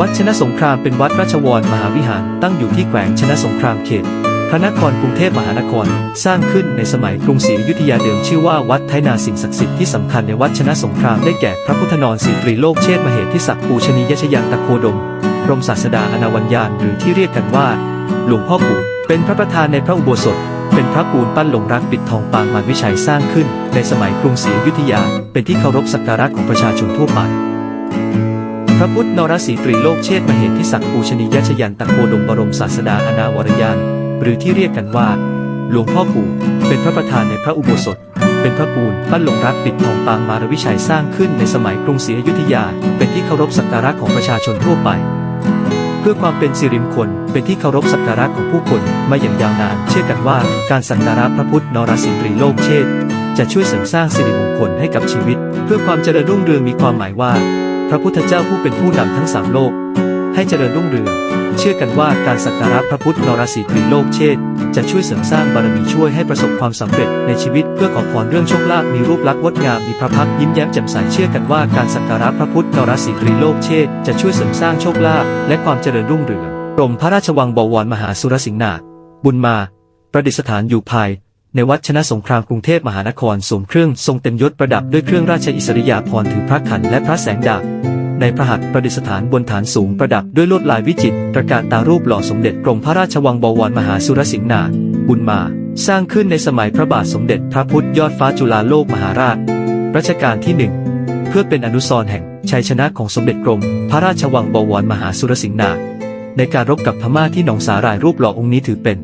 วัดชนะสงครามเป็นวัดราชวรมหาวิหารตั้งอยู่ที่แขวงชนะสงครามเขต พระนครกรุงเทพมหานคร สร้างขึ้นในสมัยกรุงศรีอยุธยาเดิมชื่อว่าวัดไทนาสิ่งศักดิ์สิทธิ์ที่สำคัญในวัดชนะสงครามได้แก่พระพุทธนอนสีตรีโลกเชษฐ์มเหทิศักดิ์ปูชนียชยันตะโคดมรมศาสดาอนาวัญญาณหรือที่เรียกกันว่า หลวงพ่อปู่เป็นพระประธานในพระอุโบสถ เป็นพระปูนปั้นหลงรักปิดทองปางมารวิชัยสร้างขึ้น ในสมัยกรุงศรีอยุธยา เป็นที่เคารพสักการะของประชาชนทั่วไป ระพุทธนรสีตรีโลกเชษมเหทิศักดิ์ปูชนียชยันตะโคดมบรมศาสดาอนาวรยานหรือที่เรียกกันว่า หลวงพ่อปู่ เป็นพระประธานในพระอุโบสถ เป็นพระปูนปั้นหลงรักปิดทองปางมารวิชัยสร้างขึ้นในสมัยกรุงศรีอยุธยา เป็นที่เคารพสักการะของประชาชนทั่วไป เพื่อความเป็นสิริมงคลเป็นที่เคารพสักการะของผู้คนมาอย่างยาวนาน เชื่อกันว่าการสักการะพระพุทธนรสิงตรีโลกเชษจะช่วยเสริมสร้างสิริมงคลให้กับชีวิต เพื่อความเจริญรุ่งเรืองมีความหมายว่า ระพุทธเจ้าผู้เป็นผู้นำทั้งสามโลก ให้เจริญรุ่งเรือง เชื่อกันว่าการสักการะพระพุทธนรสีตรีโลกเชษจะช่วยเสริมสร้างบารมีช่วยให้ประสบความสำเร็จในชีวิตเพื่อขอพรเรื่องโชคลาภมีรูปลักษณ์งดงามมีพระพักยิ้มแย้มแจ่มใสเชื่อกันว่าการสักการะพระพุทธนรสีตรีโลกเชษจะช่วยเสริมสร้างโชคลาภและความเจริญรุ่งเรืองกรมพระราชวังบวรมหาสุรสิงห์นาถบุญมา ประดิษฐานอยู่ภาย ในวัดชนะสงครามกรุงเทพมหานครสวมเครื่องทรงเต็มยศประดับด้วยเครื่องราชอิสริยาภรณ์ถือพระขันและพระแสงดาบในพระหัตถ์ประดิษฐานบนฐานสูงประดับด้วยลวดลายวิจิตรตระการตารูปหล่อสมเด็จกรมพระราชวังบวรมหาสุรสิงห์นาบุญมา สร้างขึ้นในสมัยพระบาทสมเด็จพระพุทธยอดฟ้าจุฬาโลกมหาราช รัชกาลที่หนึ่งเพื่อเป็นอนุสรณ์แห่งชัยชนะของสมเด็จกรม พระราชวังบวรมหาสุรสิงห์นาในการรบกับพม่าที่หนองสาหร่ายรูปหล่อองค์นี้ถือเป็น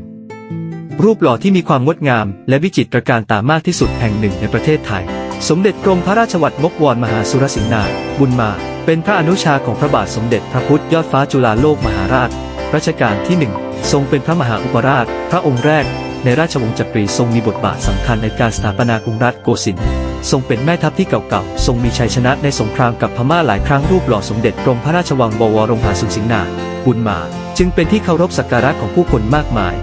รูปหล่อที่มีความงดงาม และวิจิตรการตามากที่สุดแห่งหนึ่งในประเทศไทย สมเด็จกรมพระราชวัตรมกวรมหาสุรสิงห์นาบุญมา เป็นพระอนุชาของพระบาทสมเด็จพระพุทธยอดฟ้าจุฬาโลกมหาราชรัชกาลที่หนึ่งทรงเป็นพระมหาอุปราช พระองค์แรก ในราชวงศ์จักรีทรงมีบทบาทสำคัญในการสถาปนากรุงรัฐโกสินทร์ทรงเป็นแม่ทัพที่เก่าๆ ทรงมีชัยชนะในสงครามกับพม่าหลายครั้งรูปหล่อสมเด็จกรมพระราชวังบวรมหาสุรสิงห์นาบุญมา จึงเป็นที่เคารพสักการะของผู้คนมากมาย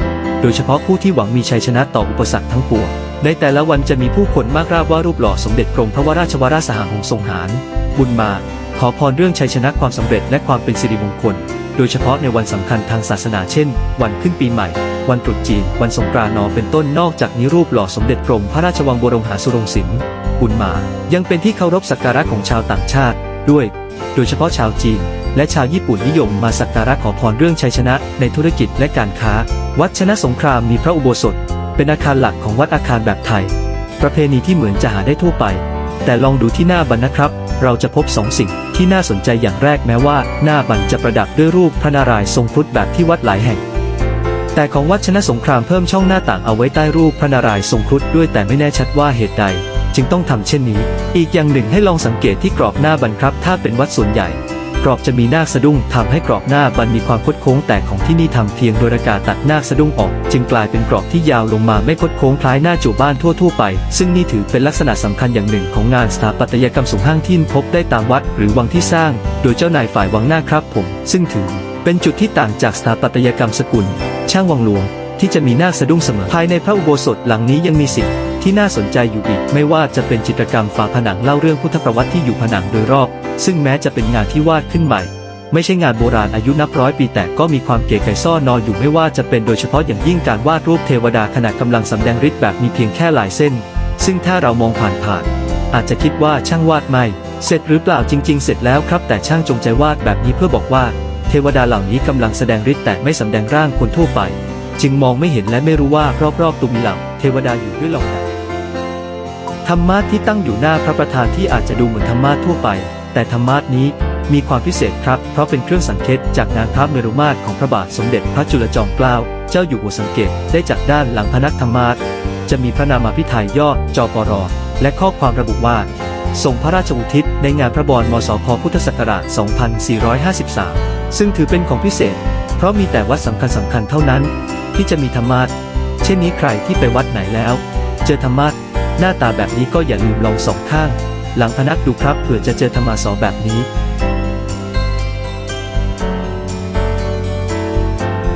ดยเฉพาะผู้ที่หวังมีชัยชนะต่ออุปสรรคทั้งปวง ในแต่ละวันจะมีผู้คนมากราบว่ารูปหล่อสมเด็จกรมพระวราชวราสหหงส์ทรงหาร บุญมา ขอพรเรื่องชัยชนะความสำเร็จและความเป็นสิริมงคล โดยเฉพาะในวันสำคัญทางศาสนาเช่น วันขึ้นปีใหม่ วันตรุษจีน วันสงกรานต์เป็นต้นนอกจากนี้รูปหล่อสมเด็จกรมพระราชวังบรมหาสุรงศิลป์บุญมา ยังเป็นที่เคารพสักการะของชาวต่างชาติ ด้วย โดยเฉพาะชาวจีน และชาวญี่ปุ่นนิยมมาสักการะขอพรเรื่องชัยชนะในธุรกิจและการค้า วัดชนะสงครามมีพระอุโบสถ เป็นอาคารหลักของวัดอาคารแบบไทย ประเพณีที่เหมือนจะหาได้ทั่วไป แต่ลองดูที่หน้าบันนะครับ เราจะพบสองสิ่งที่น่าสนใจอย่างแรกแม้ว่า หน้าบันจะประดับด้วยรูปพระนารายณ์ทรงครุฑแบบที่วัดหลายแห่งแต่ของวัดชนะสงครามเพิ่มช่องหน้าต่างเอาไว้ใต้รูปพระนารายณ์ทรงครุฑด้วยแต่ไม่แน่ชัดว่าเหตุใด จึงต้องทำเช่นนี้ อีกอย่างหนึ่งให้ลองสังเกตที่กรอบหน้าบันครับ ถ้าเป็นวัดส่วนใหญ่ กรอบจะมีนาคสะดุ้งทำให้กรอบหน้าบันมีความคดโค้งแต่ของที่นี่ทำเพียงโดยระกาศตัดนาคสะดุ้งออก จึงกลายเป็นกรอบที่ยาวลงมาไม่คดโค้งคล้ายหน้าจูบ้านทั่วๆไป ซึ่งนี่ถือเป็นลักษณะสำคัญอย่างหนึ่งของงานสถาปัตยกรรมสูงห้างที่พบได้ตามวัด หรือวังที่สร้าง โดยเจ้านายฝ่ายวังหน้าครับผม ซึ่งถือ เป็นจุดที่ต่างจากสถาปัตยกรรมสกุล ช่างวังหลวงที่จะมีหน้าสะดุ้งเสมอภายในพระอุโบสถหลังนี้ยังมีสิ่ง ที่น่าสนใจอยู่อีก ไม่ว่าจะเป็นจิตรกรรมฝาผนังเล่าเรื่องพุทธประวัติที่อยู่ผนังโดยรอบ ซึ่งแม้จะเป็นงานที่วาดขึ้นใหม่ ไม่ใช่งานโบราณอายุนับร้อยปีแต่ก็มีความเก๋ไก่ซ่อนนอนอยู่ไม่ว่าจะเป็นโดยเฉพาะอย่างยิ่งการวาดรูปเทวดาขณะกำลังสำแดงฤทธิ์แบบมีเพียงแค่ลายเส้น ซึ่งถ้าเรามองผ่านๆอาจจะคิดว่าช่างวาดไม่ เสร็จหรือเปล่าจริง ๆ เสร็จแล้วครับ แต่ช่างจงใจวาดแบบนี้เพื่อบอกว่า เทวดาเหล่านี้กำลังแสดงฤทธิ์แต่ไม่สำแดงร่างคนทั่วไป จึงมองไม่เห็นและไม่รู้ว่ารอบๆตัวมีเหล่าเทวดาอยู่ด้วยหรอกนะ ธรรมาสที่ตั้งอยู่หน้าพระประธานที่อาจจะดูเหมือนธรรมาสทั่วไป แต่ธรรมาสนี้มีความพิเศษครับ เพราะเป็นเครื่องสังเกตจากงานพระเมรุมาตรของพระบาทสมเด็จพระจุลจอมเกล้าเจ้าอยู่หัวสังเกตได้จากด้านหลังพนักธรรมาสจะมีพระนามาพิไทยย่อจปรและข้อความระบุว่าทรงพระราชอุทิศในงานพระบรมศพพุทธศักราช 2453 ซึ่งถือเป็นของพิเศษ เพราะมีแต่วัดสำคัญสำคัญๆเท่านั้น ที่จะมีธรรมาสเช่นนี้ใครที่ไปวัดไหนแล้ว เจอธรรมาส หน้าตาแบบนี้ก็อย่าลืมลองสองข้าง หลังพนักดูครับเผื่อจะเจอธรรมาสอแบบนี้